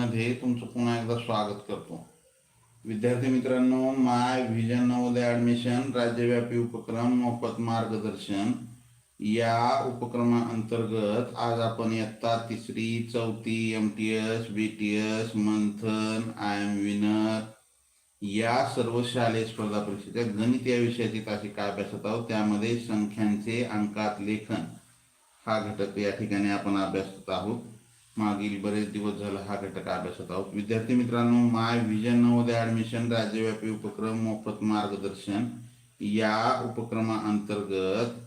मध्ये तुमचं पुन्हा एकदा स्वागत करतो. विद्यार्थी मित्रांनो माय व्हिजन नवोदय ॲडमिशन राज्यव्यापी उपक्रम मोफत मार्गदर्शन. या उपक्रमाअंतर्गत आज आपण इयत्ता तिसरी चौथी M T S B T S Manthan I am winner या सर्व शालेय स्पर्धा परीक्षेच्या गणित या विषयाची तासिका अभ्यासत आहोत त्यामध्ये संख्यांचे अंकात लेखन हा घटक या ठिकाणी आपण अभ्यासत आहोत. मागील बरेच दिवस झाला हा घटक अभ्यासत आहोत. विद्यार्थी मित्रांनो माय विजन नवोदय ऍडमिशन राज्यव्यापी उपक्रम मोफत मार्गदर्शन. या उपक्रमाअंतर्गत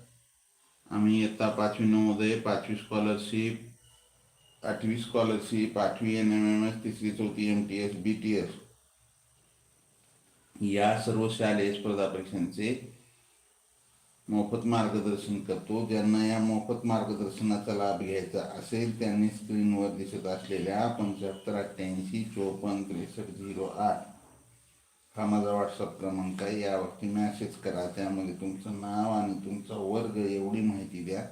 आम्ही इयत्ता पाचवी नवोदय पाचवी स्कॉलरशिप आठवी स्कॉलरशिप आठवी एन एम एम एस तिसरी चौथी M T S B T S या सर्व शालेय स्पर्धा परीक्षांचे मोफत मार्गदर्शन करतो. ज्यांना या मोफत मार्गदर्शनाचा लाभ घ्यायचा असेल त्यांनी स्क्रीनवर दिसत असलेल्या पंच्याहत्तर अठ्ठ्याऐंशी चोपन्न त्रेसष्ट झिरो आठ हा माझा व्हॉट्सअप क्रमांक आहे. यावरती मॅसेज करा. त्यामध्ये तुमचं नाव आणि तुमचा वर्ग एवढी माहिती द्या.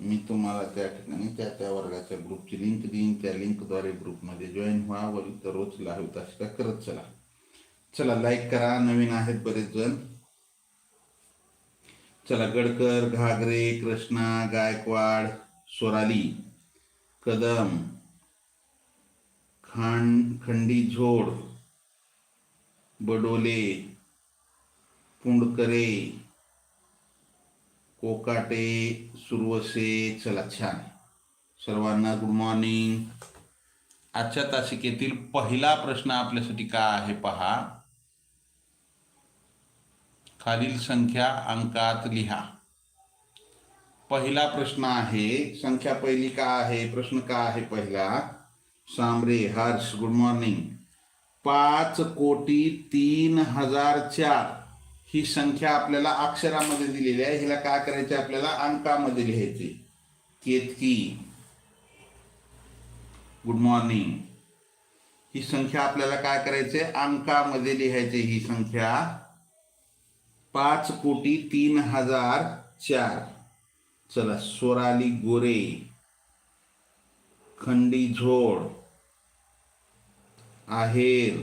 मी तुम्हाला त्या ठिकाणी त्या त्या वर्गाच्या ग्रुपची लिंक देईन. त्या लिंकद्वारे ग्रुपमध्ये जॉईन व्हा. व इतर रोज लाईव्ह तासिका करत चला. चला लाईक करा. नवीन आहेत बरेच जण चला गडकर घागरे कृष्णा गायकवाड सोराली कदम खांड खंडी झोड बडोले पुंडकरे कोकाटे सुरवसे चला छान. सर्वांना गुड मॉर्निंग आजच्या तासिकेतील पहिला प्रश्न आपल्यासाठी काय आहे पहा. खालील संख्या अंकात लिहा. पहिला प्रश्न आहे संख्या पहिली का आहे प्रश्न का आहे पहिला? Sambare Harsh good morning. पाच कोटी तीन हजार चार. ही संख्या आपल्याला अक्षरामध्ये दिलेली आहे हिला काय करायचे आपल्याला? अंकामध्ये लिहायचे. Ketaki good morning. ही संख्या आपल्याला काय करायचे? अंकामध्ये लिहायचे ही संख्या. पाच कोटी तीन हजार चार. चला स्वराली गोरे. खंडी झोड. आहेर.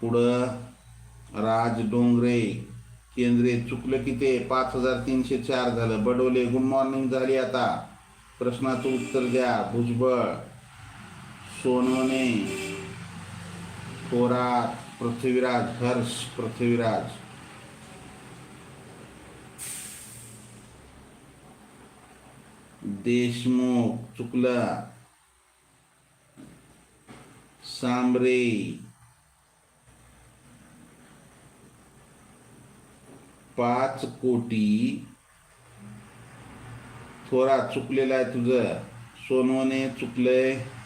पुढं राज डोंगरे. केंद्रे चुकलं की ते पाच हजार तीनशे चार झालं. बडोले गुड मॉर्निंग झाली आता. प्रश्नाचं उत्तर द्या भुजबळ. सोनवणे. थोरात. पृथ्वीराज हर्ष पृथ्वीराज. देशमुख चुकला. सांबरे पाच कोटी. थोरा चुकलेला आहे तुझं. सोनवणे चुकलंय.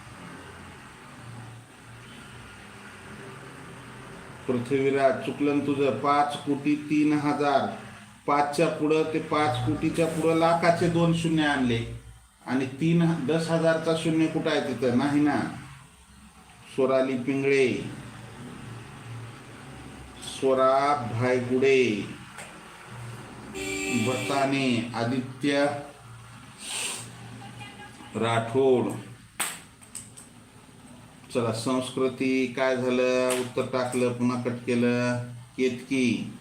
पृथ्वीराज चुकलं तुझं. पाच कोटी तीन हजार. पाचच्या पुढं ते पाच कोटीच्या पुढं लाखाचे दोन शून्य आणले. आणि तीन दस हजारचा शून्य कुठं आहे तिथं? नाही ना. सोराली पिंगळे. स्वरा भायगुडे. भताने आदित्य राठोड. चला संस्कृती काय झालं? उत्तर टाकलं पुन्हा कट केलं. केतकी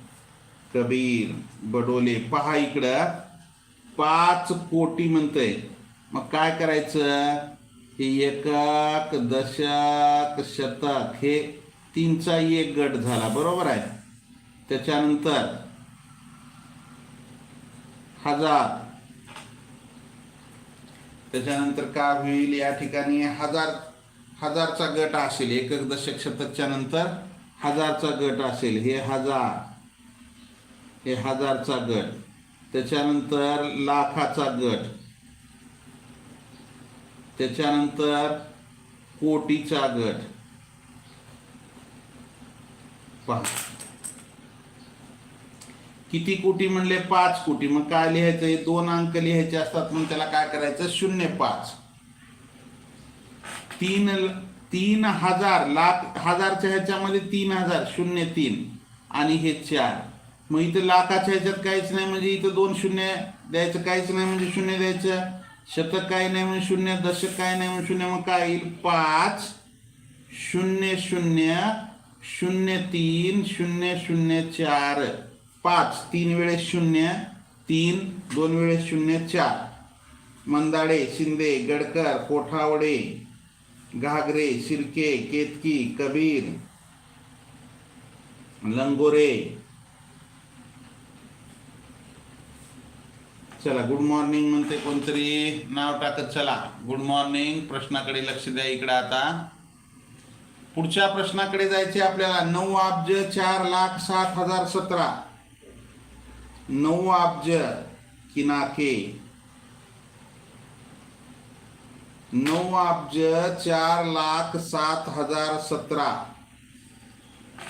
कबीर बडोले पहा इकडं. पाच कोटी म्हणतंय. मग काय करायचं? हे एकक दशक शतक हे तीनचा एक गट झाला. बरोबर आहे. त्याच्यानंतर हजार. त्याच्यानंतर काय होईल? या ठिकाणी हजार हजारचा गट असेल एकक दशक शतकच्या नंतर हजारचा गट असेल हे हजार. हे हजारचा गट. त्याच्यानंतर लाखाचा गट. त्याच्यानंतर कोटीचा गट. पहा. किती कोटी म्हणले? पाच कोटी. मग काय लिहायचं? हे दोन अंक लिहायचे असतात मग त्याला काय करायचं? शून्य पाच. तीन तीन हजार लाख हजारच्या ह्याच्यामध्ये तीन हजार शून्य तीन. आणि हे चार. मग इथं लाखाच्या ह्याच्यात काहीच नाही म्हणजे इथं दोन शून्य द्यायचं काहीच नाही म्हणजे शून्य द्यायचं. शतक काय नाही म्हणजे शून्य दशक काय नाही म्हणजे शून्य मग काय येईल? पाच शून्य शून्य शून्य तीन शून्य शून्य चार. पाच तीन वेळेस शून्य तीन दोन वेळेस शून्य चार. मंदाडे शिंदे गडकर कोठावडे घागरे शिर्के केतकी कबीर लंगोरे. चला गुड मॉर्निंग म्हणते कोणतरी. नाव टाकत चला. गुड मॉर्निंग प्रश्नाकडे लक्ष द्या इकडे आता. पुढच्या प्रश्नाकडे जायचे आपल्याला. नऊ अब्ज चार लाख सात हजार सतरा. नऊ अब्ज किनाके. नऊ अब्ज चार लाख सात हजार सतरा.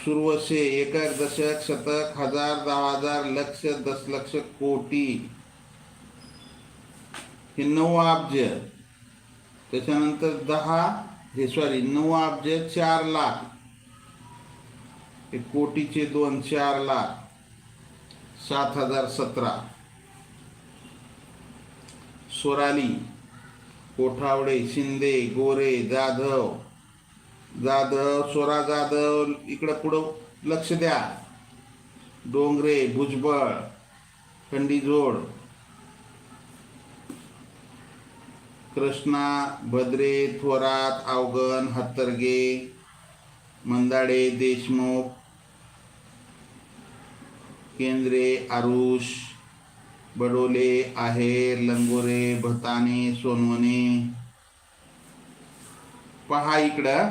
सुरवशे एकक दशक शतक हजार दहा हजार लक्ष दशलक्ष कोटी. हे नऊ अब्ज त्याच्यानंतर दहा हे सॉरी नऊ अब्ज चार लाख. हे कोटीचे दोन चार लाख. सात हजार सतरा. सोराली. कोठावडे शिंदे गोरे जाधव. जाधव सोरा जाधव इकडं पुढं लक्ष द्या. डोंगरे भुजबळ खंडीजोड. कृष्णा भद्रे थोरात अवगण हत्तरगे मंदाडे देशमुख केंद्रे आरुष बडोले आहेर लंगोरे भताने सोनवणे. पहा इकडं.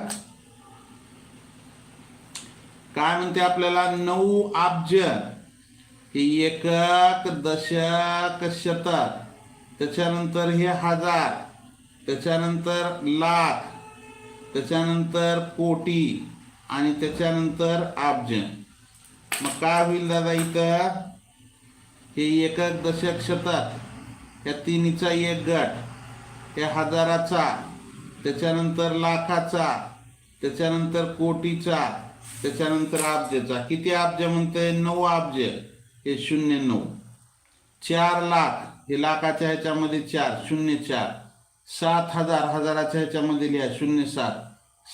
काय म्हणते आपल्याला? नऊ अब्ज हे एकक दशक शतक. त्याच्यानंतर हे हजार. त्याच्यानंतर लाख. त्याच्यानंतर कोटी. आणि त्याच्यानंतर अब्ज मग काय होईल दादा इथं? हे एका दशक या तिन्हीचा एक गट या हजाराचा त्याच्यानंतर लाखाचा त्याच्यानंतर कोटीचा त्याच्यानंतर अब्जचा. किती अब्ज म्हणते नऊ अब्ज. हे शून्य नऊ. चार लाख. हे लाखाच्या ह्याच्यामध्ये चार शून्य चार. सात हजार हजाराच्या ह्याच्यामध्ये लिहा शून्य सात.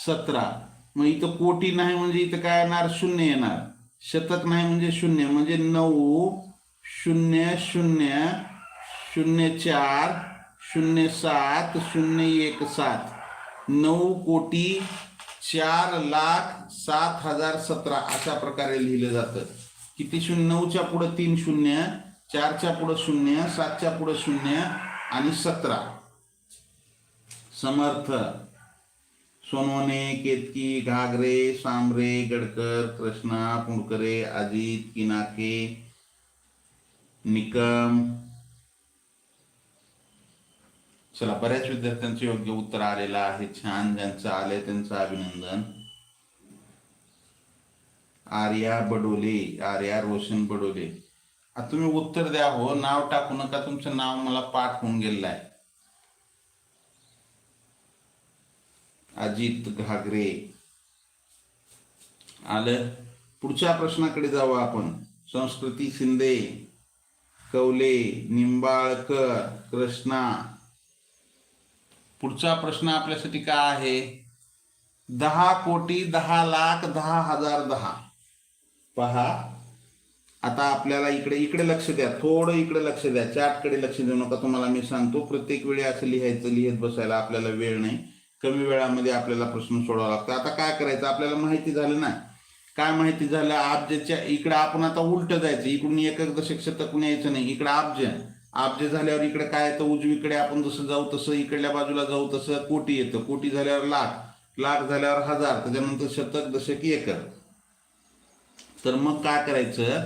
सतरा. मग इथं कोटी नाही म्हणजे इथं काय येणार? शून्य येणार. शतक नाही म्हणजे शून्य. म्हणजे नऊ शून्य शून्य शून्य चार शून्य सात शून्य एक सात. नऊ कोटी चार लाख सात हजार सतरा अशा प्रकारे लिहिलं जातं. किती शून्य? नऊच्या पुढं तीन शून्य चारच्या पुढं शून्य सातच्या पुढं शून्य आणि सतरा. समर्थ. सोनोने केतकी घागरे सांबरे गडकर कृष्णा पुणकरे अजित किनाके निकम. चला बऱ्याच विद्यार्थ्यांचं योग्य उत्तर आलेलं आहे. छान ज्यांचं आलंय त्यांचं अभिनंदन. आर्या बडोले आर्या रोशन बडोले. आता तुम्ही उत्तर द्या हो. नाव टाकू नका. तुमचं नाव मला पाठ होऊन गेलेलं आहे. अजित घागरे. आलं? पुढच्या प्रश्नाकडे जाऊ आपण. संस्कृती शिंदे. कवले निंबाळकर कृष्णा. पुढचा प्रश्न आपल्यासाठी काय आहे? दहा कोटी दहा लाख दहा हजार दहा. पहा. आता आपल्याला इकडे इकडे लक्ष द्या. थोडं इकडे लक्ष द्या. चार्टकडे लक्ष देऊ नका. तुम्हाला मी सांगतो प्रत्येक वेळी असं लिहायचं लिहित बसायला आपल्याला वेळ नाही. कमी वेळामध्ये आपल्याला प्रश्न सोडावा लागतो. आता काय करायचं? आपल्याला माहिती झालं ना. काय माहिती झालं अब्जच्या इकडे आपण आता उलट जायचं इकडून एकक दशक शतकून यायचं नाही इकडे अब्ज आबजे झाल्यावर इकडे काय येतं उजवीकडे आपण जसं जाऊ तसं इकडल्या बाजूला जाऊ तसं कोटी येतं. कोटी झाल्यावर लाख लाख झाल्यावर हजार त्याच्यानंतर शतक दशक एकक तर मग काय करायचं?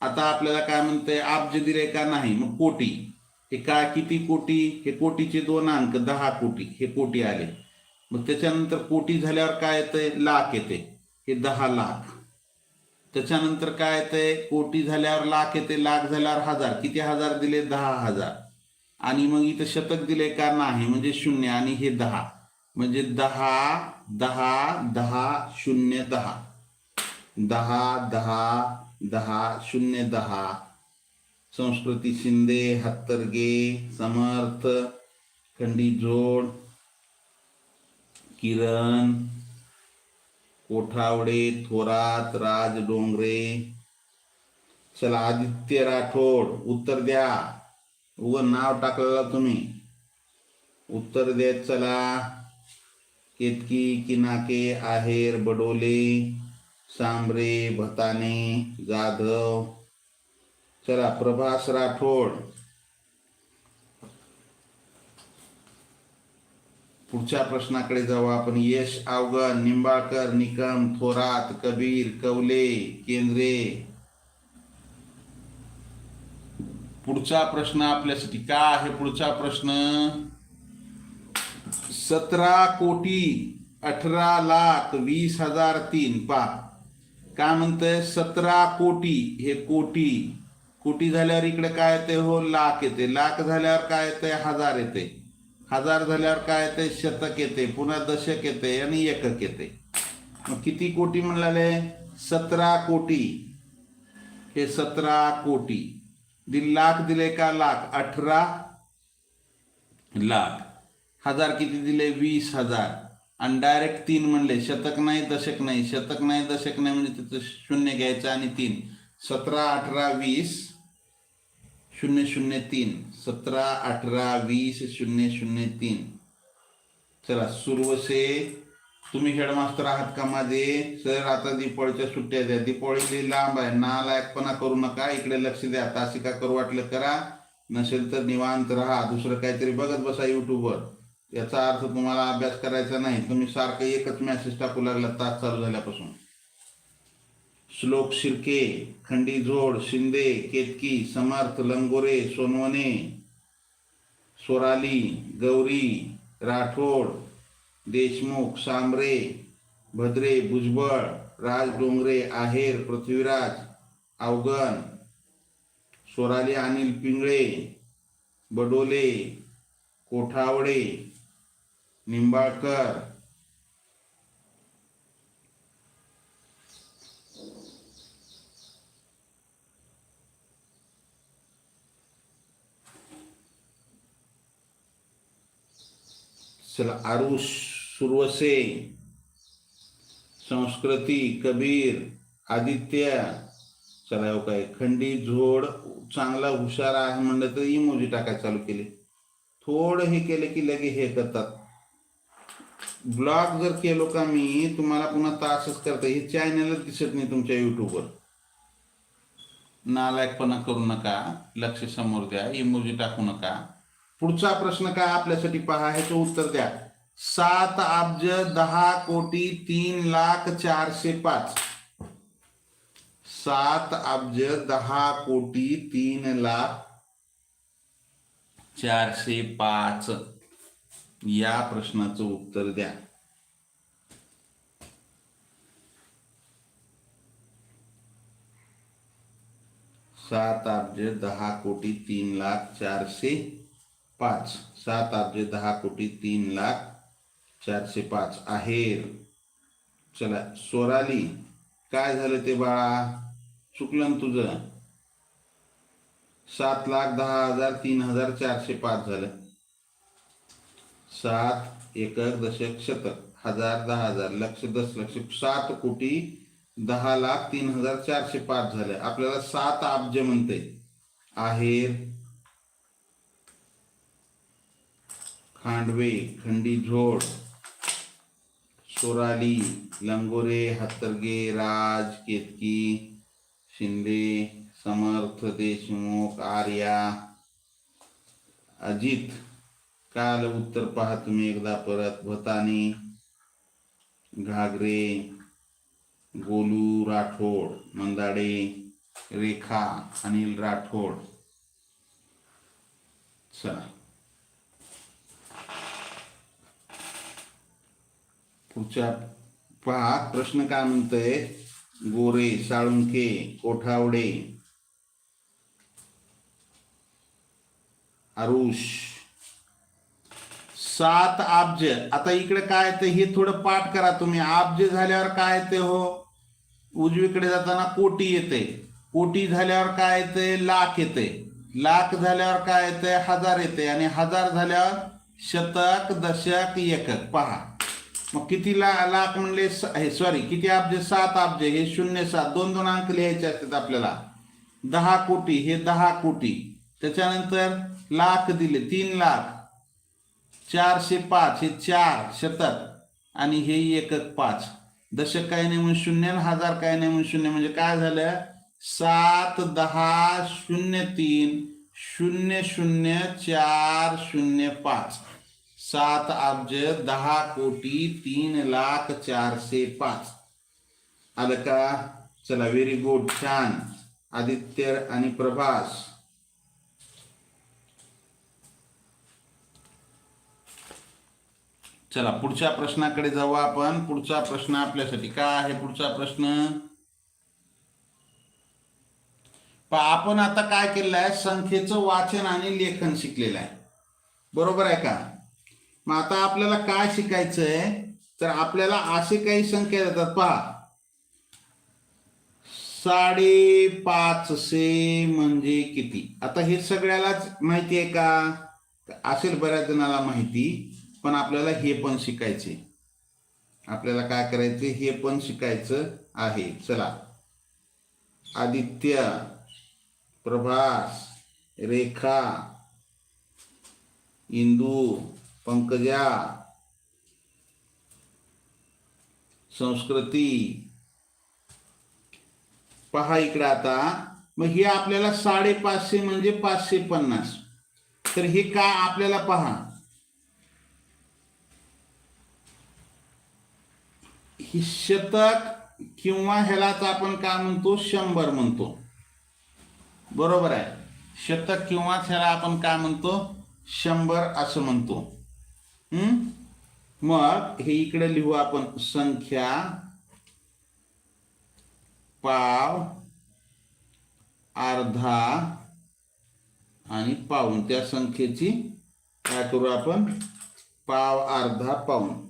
आता आपल्याला काय म्हणतंय अब्ज दिले का नाही? मग कोटी. हे काय किती कोटी? हे कोटीचे दोन अंक दहा कोटी. हे कोटी आले. मग त्याच्यानंतर कोटी झाल्यावर काय येते लाख येते. हे दहा लाख. त्याच्यानंतर काय येते कोटी झाल्यावर लाख येते लाख झाल्यावर हजार. किती हजार दिले? दहा हजार. आणि मग इथं शतक दिले का नाही? म्हणजे शून्य. आणि हे दहा. म्हणजे दहा दहा दहा शून्य दहा. दहा दहा दहा शून्य दहा. संस्कृती शिंदे हत्तरगे समर्थ खंडी जोड किरण कोठावडे थोरात राज डोंगरे चला आदित्य राठोड उत्तर द्या. उग नाव टाकलेलं तुम्ही. उत्तर देत चला. केतकी किनाके आहेर बडोले सांबरे भताने जाधव. चला प्रभास राठोड. पुढच्या प्रश्नाकडे जाऊ आपण. यश आवगण निंबाळकर निकम थोरात कबीर कवले केंद्रे. पुढचा प्रश्न आपल्यासाठी का आहे? पुढचा प्रश्न सतरा कोटी अठरा लाख वीस हजार तीन. पा काय म्हणतंय? सतरा कोटी हे कोटी. कोटी झाल्यावर इकडे काय येते हो लाख येते लाख झाल्यावर काय येते हजार येते हजार झाल्यावर काय येते शतक येते पुन्हा दशक येते आणि एकक येते. मग किती कोटी म्हणाले? सतरा कोटी. हे सतरा कोटी. दिल लाख दिले का लाख? अठरा लाख. हजार किती दिले? वीस हजार. आणि डायरेक्ट तीन म्हणले शतक नाही दशक नाही. शतक नाही दशक नाही म्हणजे तिथं शून्य घ्यायचं आणि तीन. सतरा अठरा वीस. शून्य शून्य तीन. सतरा अठरा वीस शून्य शून्य तीन. चला सुरवसे. तुम्ही हेडमास्टर आहात का माझे? सर आता दीपावळीच्या सुट्ट्या द्या. दीपावळी लांब आहे. नालायकपणा करू नका. इकडे लक्ष द्या. तासिका करू वाटलं करा. नसेल तर निवांत राहा. दुसरं काहीतरी बघत बसा युट्यूबवर याचा अर्थ तुम्हाला अभ्यास करायचा नाही. तुम्ही सारखं एकच मॅसेज टाकू लागला. तास चालू झाल्यापासून. श्लोक शिर्के खंडीझोड शिंदे केतकी समर्थ लंगोरे सोनवणे सोराली गौरी राठोड देशमुख सांबरे भद्रे भुजबळ राज डोंगरे आहेर पृथ्वीराज अवगण सोराली अनिल पिंगळे बडोले कोठावडे निंबाळकर चला आरुष सुरवसे संस्कृती कबीर आदित्य चला हो काय खंडी झोड चांगला हुशार आहे म्हणलं तर इमोजी टाकायला चालू केले. थोडं हे केलं की लगे हे करतात. ब्लॉग जर केलो का मी तुम्हाला पुन्हा तासच करता हे चॅनलच दिसत नाही तुमच्या युट्यूबवर नालायकपणा करू नका लक्ष समोर द्या इमोजी टाकू नका. पुढचा प्रश्न काय आपल्यासाठी पहा ह्याचं उत्तर द्या. सात अब्ज दहा कोटी तीन लाख चारशे पाच. सात अब्ज दहा कोटी तीन लाख चारशे पाच. या प्रश्नाचं उत्तर द्या. सात अब्ज दहा कोटी तीन लाख चारशे पाच. सात अब्जे दहा कोटी तीन लाख चारशे पाच आहेर चला सोराली काय झालं ते बाळा? चुकलं ना तुझं? सात लाख दहा हजार तीन हजार चारशे पाच झालं. सात एकर दशक शतक हजार दहा हजार लक्ष दस लक्ष सात कोटी दहा लाख तीन हजार चारशे पाच झाले. आपल्याला सात अब्ज म्हणते. आहेर खांडवे खंडी झोड सोराली लंगोरे हत्तरगे राज केतकी शिंदे समर्थ देशमुख आर्या अजित काल उत्तर पहा तुम्ही एकदा परत भतानी घागरे गोलू राठोड मंदाडे रेखा अनिल राठोड. चला. पुढच्या पहा प्रश्न काय म्हणतोय? गोरे साळुंके कोठावडे आरुष. सात अब्ज आता इकडे काय ते हे थोडं पाठ करा तुम्ही. अब्ज झाल्यावर काय ते हो? उजवीकडे जाताना कोटी येते. कोटी झाल्यावर काय येते? लाख येते. लाख झाल्यावर काय येते? हजार येते. आणि हजार झाल्यावर शतक दशक एकक. पहा. मग किती ला लाख म्हणले हे सॉरी किती अब्जे सात अब्जे हे शून्य सात. दोन दोन अंक लिहायचे असतात आपल्याला. दहा कोटी. हे दहा कोटी. त्याच्यानंतर लाख दिले. तीन लाख. चारशे पाच. हे चार. शतक. आणि हे एकक पाच. दशक काय नाही म्हणून शून्य हजार काय नाही म्हणून शून्य. म्हणजे काय झालं? सात दहा शून्य तीन शून्य शून्य चार शून्य पाच. सात अब्ज दहा कोटी तीन लाख चारशे पाच. आलं का चला व्हेरी गुड छान. आदित्य आणि प्रभास. चला पुढच्या प्रश्नाकडे जाऊ आपण. पुढचा प्रश्न आपल्यासाठी काय आहे? पुढचा प्रश्न? आपण आता काय केलेलं आहे? संख्येचं वाचन आणि लेखन शिकलेलं आहे. बरोबर आहे का? मग आता आपल्याला काय शिकायचंय? तर आपल्याला असे काही संख्या देतात. पहा. साडेपाचशे म्हणजे किती? आता हे सगळ्यालाच माहिती आहे का? असेल बऱ्याच जणाला माहिती पण आपल्याला हे पण शिकायचे आपल्याला काय करायचे हे पण शिकायचं आहे. चला. आदित्य प्रभास रेखा इंदू पंकजा संस्कृती. पहा इकडे आता मग हे आपल्याला साडेपाचशे म्हणजे पाचशे पन्नास. तर हे का आपल्याला पहा. ही शतक किंवा ह्यालाच आपण काय म्हणतो? शंभर म्हणतो. बरोबर आहे. शतक किंवा ह्याला आपण काय म्हणतो? शंभर असं म्हणतो. मग हे इकडे लिहू आपण. संख्या पाव अर्धा आणि पाऊन त्या संख्येची काय करू आपण? पाव अर्धा पाऊन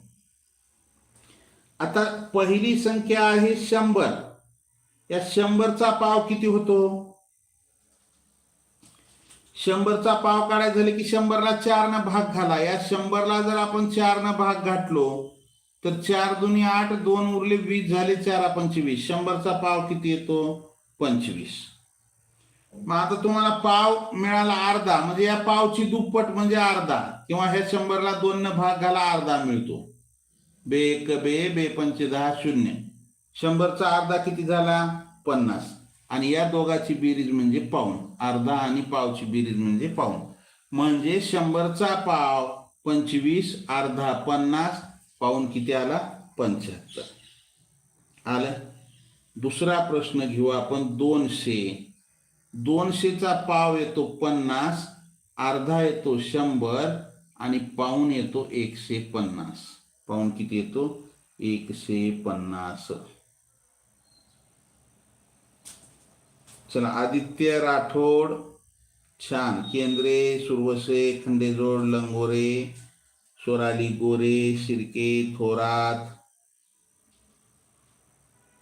आता पहिली संख्या आहे शंभर. या शंभरचा पाव किती होतो? शंभरचा पाव काढायचा झाले की शंभरला चार न भाग घाला. या शंभरला जर आपण चार न भाग घातलो तर चार दुनी आठ दोन उरले वीस झाले चार पंचवीस. शंभरचा पाव किती येतो? पंचवीस. मग आता तुम्हाला पाव मिळाला अर्धा. म्हणजे या पावची दुप्पट म्हणजे अर्धा. किंवा ह्या शंभरला दोन न भाग घाला अर्धा मिळतो. बे एक बे बे पंच दहा शून्य. शंभरचा अर्धा किती झाला? पन्नास. आणि या दोघाची बेरीज म्हणजे पाऊण. अर्धा आणि पावची बेरीज म्हणजे पाऊण. म्हणजे शंभरचा पाव पंचवीस अर्धा पन्नास पाऊन किती आला? पंच्याहत्तर. आलं? दुसरा प्रश्न घेऊ आपण दोनशे. दोनशेचा पाव येतो पन्नास अर्धा येतो शंभर आणि पाऊन येतो एकशे पन्नास. पाऊन किती येतो? एकशे पन्नास. चला आदित्य राठोड छान. केंद्रे सुरवसे खंडेजोड लंगोरे सोराली गोरे शिर्के थोरात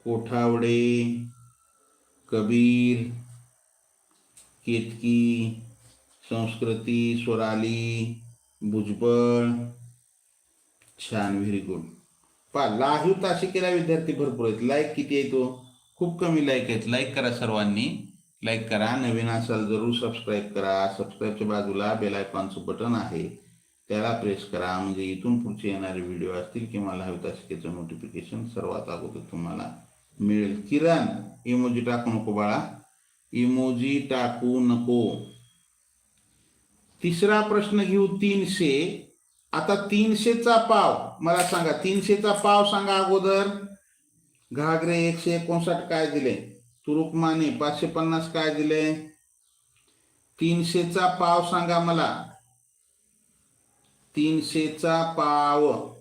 कोठावडे कबीर केतकी संस्कृती सोराली भुजबळ. छान व्हेरी गुड लाहू लाईव्ह तासिकेला विद्यार्थी भरपूर आहेत. लाईक किती येतो तो? खूप कमी लाईक आहेत. लाईक करा सर्वांनी. लाईक करा. नवीन असाल जरूर सबस्क्राईब करा. सबस्क्राईबच्या बाजूला बेल आयकॉनचं बटन आहे. त्याला प्रेस करा. म्हणजे इथून पुढचे येणारे व्हिडिओ असतील किंवा लाईव्ह तासिकेचं नोटिफिकेशन सर्वात अगोदर तुम्हाला मिळेल. किरण इमोजी टाकू नको बाळा. इमोजी टाकू नको. तिसरा प्रश्न घेऊ तीनशे. आता तीनशेचा पाव. मला सांगा तीनशेचा पाव सांगा अगोदर. घागरे एकशे एकोणसाठ काय दिले? तुरुकमाने पाचशे पन्नास काय दिले? तीनशेचा पाव सांगा मला. तीनशेचा पाव.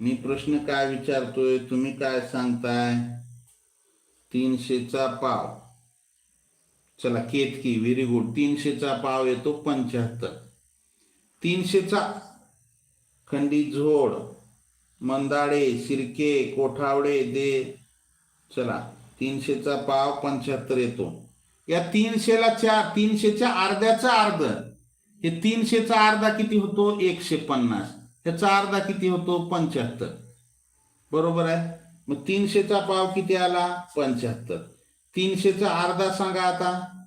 मी प्रश्न काय विचारतोय? तुम्ही काय सांगताय? तीनशेचा पाव. चला केतकी व्हेरी गुड. तीनशेचा पाव येतो पंच्याहत्तर. तीनशेचा खंडी झोड. मंदाडे शिर्के कोठावडे दे. चला तीनशेचा पाव पंच्याहत्तर येतो. या तीनशेला चार तीनशेच्या अर्ध्याचा अर्ध. हे तीनशेचा अर्धा किती होतो? एकशे पन्नास. ह्याचा अर्धा किती होतो? पंच्याहत्तर. बरोबर आहे? मग तीनशेचा पाव किती आला? पंच्याहत्तर. तीनशेचा अर्धा सांगा आता.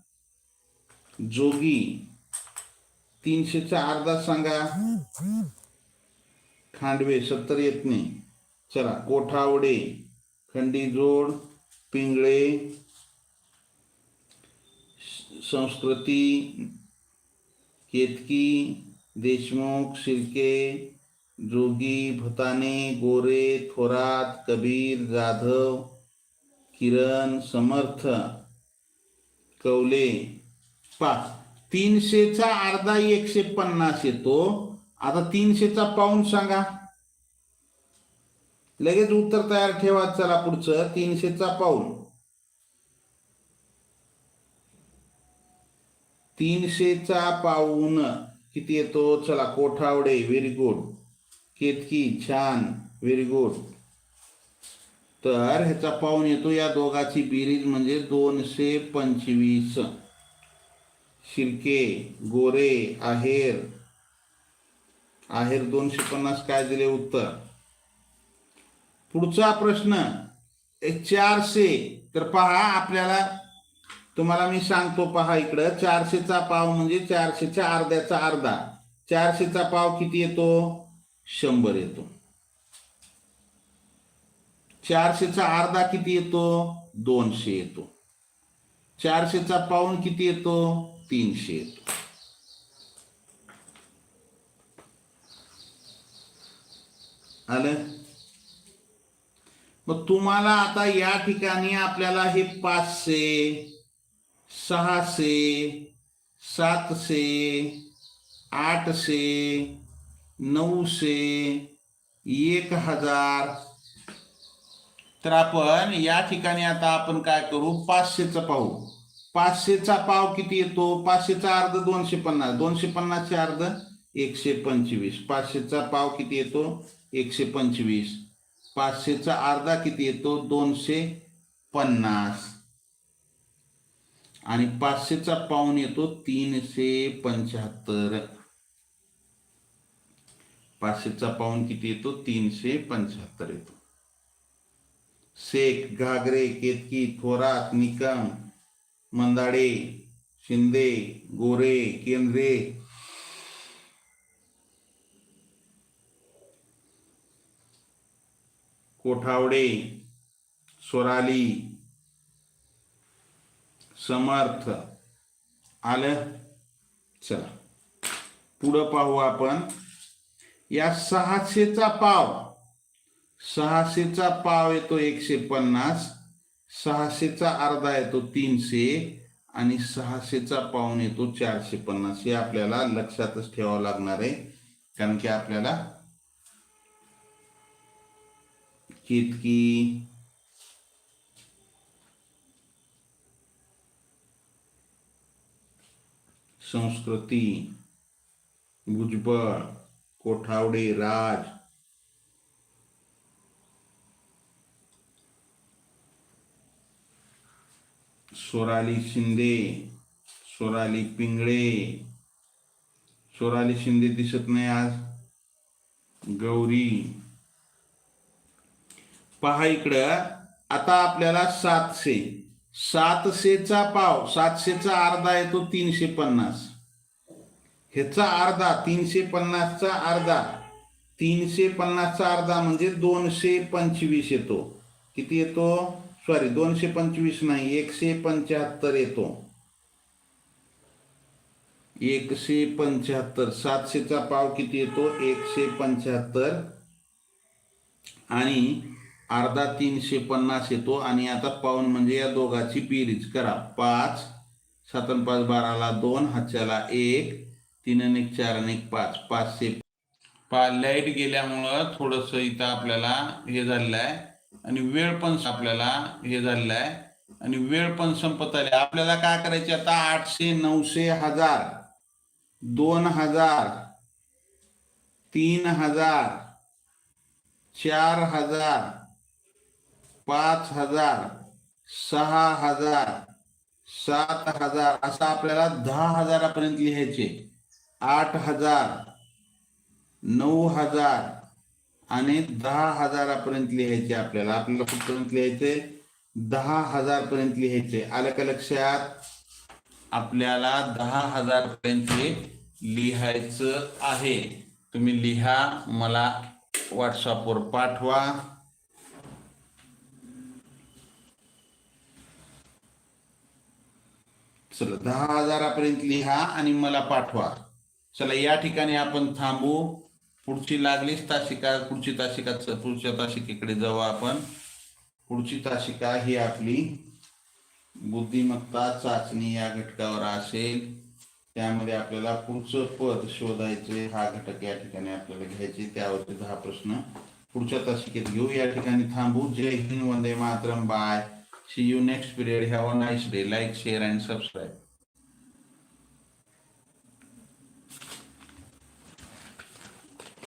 जोगी. तीनशेचा अर्धा सांगा. खांडवे सत्तर येत नाही चला कोठावडे खंडीजोड पिंगळे संस्कृती केतकी देशमुख शिर्के जोगी भताने गोरे थोरात कबीर जाधव किरण समर्थ कवले पाच तीनशेचा अर्धा एकशे पन्नास येतो. आता तीनशेचा पाऊंड सांगा. लगेच उत्तर तयार ठेवा चला पुढचं. तीनशेचा पाऊंड तीनशेचा पाऊन किती येतो? चला कोठावडे व्हेरी गुड केतकी छान व्हेरी गुड तर ह्याचा पाऊन येतो या दोघाची बेरीज म्हणजे दोनशे पंचवीस. शिर्के गोरे आहेर आहेर दोनशे पन्नास काय दिले उत्तर? पुढचा प्रश्न एक चारशे तर पहा आपल्याला तुम्हाला मी सांगतो पहा इकडं चारशेचा पाव म्हणजे चारशेच्या अर्ध्याचा अर्धा. चारशेचा पाव किती येतो? शंभर येतो. चारशेचा अर्धा किती येतो? दोनशे येतो. चारशेचा पाऊन किती येतो? तीनशे येतो. आलं? मग तुम्हाला आता या ठिकाणी आपल्याला हे पाचशे सहाशे सातशे आठशे नऊशे एक हजार. तर आपण या ठिकाणी आता आपण काय करू? पाचशेचा पाहू. पाचशेचा पाव किती येतो? पाचशेचा अर्ध दोनशे पन्नास. दोनशे पन्नासचे अर्ध एकशे पंचवीस. पाचशेचा पाव किती येतो? एकशे पंचवीस. पाचशेचा अर्धा किती येतो? दोनशे पन्नास. आणि पाचशेचा पाऊन येतो? तीनशे पंच्याहत्तर. पाचशेचा पाऊन किती येतो? तीनशे पंच्याहत्तर येतो. शेख घागरे केतकी थोरात निकम मंदाडे शिंदे गोरे केंद्रे कोठावडे सोराली समर्थ आलं. चला. पुढं पाहू आपण. या सहाशेचा पाव. सहाशेचा पाव येतो एकशे पन्नास. सहाशेचा अर्धा येतो तीनशे. आणि सहाशेचा पाऊन येतो चारशे पन्नास. हे आपल्याला लक्षातच ठेवावं लागणार आहे. कारण की आपल्याला केतकी संस्कृती, भुजबळ, कोठावडे, राज। सोराली शिंदे, सोराली पिंगळे। सोराली शिंदे दिसत नाही आज। गौरी। पहा इकडं. आता आपल्याला सातशे. सातशेचा पाव सातशेचा अर्धा येतो तीनशे पन्नास ह्याचा अर्धा तीनशे पन्नासचा अर्धा. तीनशे पन्नासचा अर्धा म्हणजे दोनशे पंचवीस येतो. किती येतो? सॉरी दोनशे पंचवीस नाही एकशे पंच्याहत्तर येतो. एकशे पंच्याहत्तर सातशेचा पाव किती येतो? एकशे पंच्याहत्तर आणि अर्धा तीनशे पन्नास येतो आणि आता पाऊन म्हणजे या दोघाची बेरीज करा. पाच सात पाच बाराला दोन हातच्याला एक तीन आणि एक चार आणि पाच. पाचशे. पा लाइट गेल्यामुळं थोडंसं इथं आपल्याला हे झालेलं आहे. आणि वेळ पण आपल्याला हे झालेला आहे. आणि वेळ पण संपत आली. आपल्याला काय करायचे आता आठशे नऊशे हजार. दोन हजार. तीन हजार. चार हजार. पाच हजार सहा हजार सात हजार असं आपल्याला दहा हजारापर्यंत लिहायचे. आठ हजार नऊ हजार आणि दहा हजारापर्यंत लिहायचे आपल्याला. आपल्याला कुठपर्यंत लिहायचे? दहा हजारपर्यंत लिहायचे. आलं का लक्षात? आपल्याला दहा हजारपर्यंत लिहायचं आहे. तुम्ही लिहा मला व्हॉट्सअपवर पाठवा. चला दहा हजारापर्यंत लिहा आणि मला पाठवा. चला या ठिकाणी आपण थांबू. पुढची लागलीच तासिका पुढची तासिका पुढच्या तासिकेकडे जाऊ आपण. पुढची तासिका ही आपली बुद्धिमत्ता चाचणी या घटकावर असेल. त्यामध्ये आपल्याला पुढचं पद शोधायचे हा घटक या ठिकाणी आपल्याला घ्यायचे त्यावरचे दहा प्रश्न. पुढच्या तासिकेत घेऊ या ठिकाणी थांबू. जय हिंद वंदे Mataram bye. See you next period. Have a nice day. Like, share and subscribe.